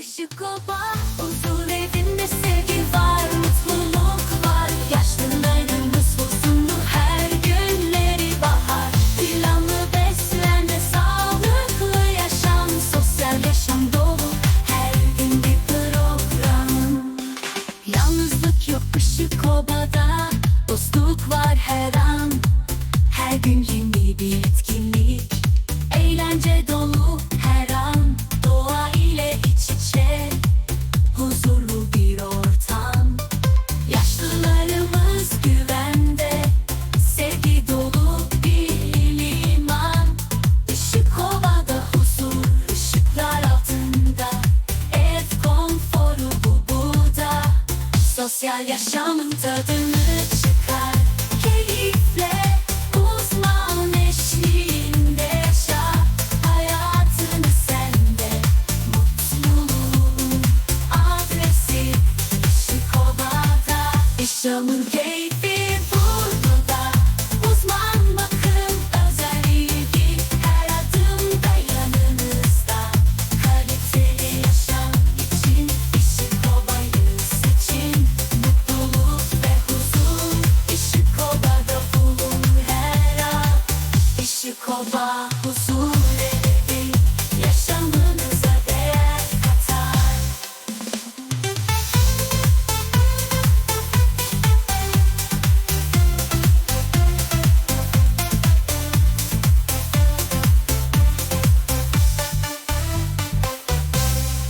Işık oba Huzur evinde sevgi var Mutluluk var. Yaşlılarımız huzurlu Her günleri bahar. Planlı beslenme Sağlıklı yaşam Sosyal yaşam dolu Her gün bir program. Yalnızlık yok ışık obada Dostluk var her an. Her gün yeni Sosyal yaşamın tadını çıkar. Keyifle uzman eşliğinde yaşa. Hayatını sende Mutluluğun adresi. Işık Ova'da Yaşamın keyfi Escobar, o sul.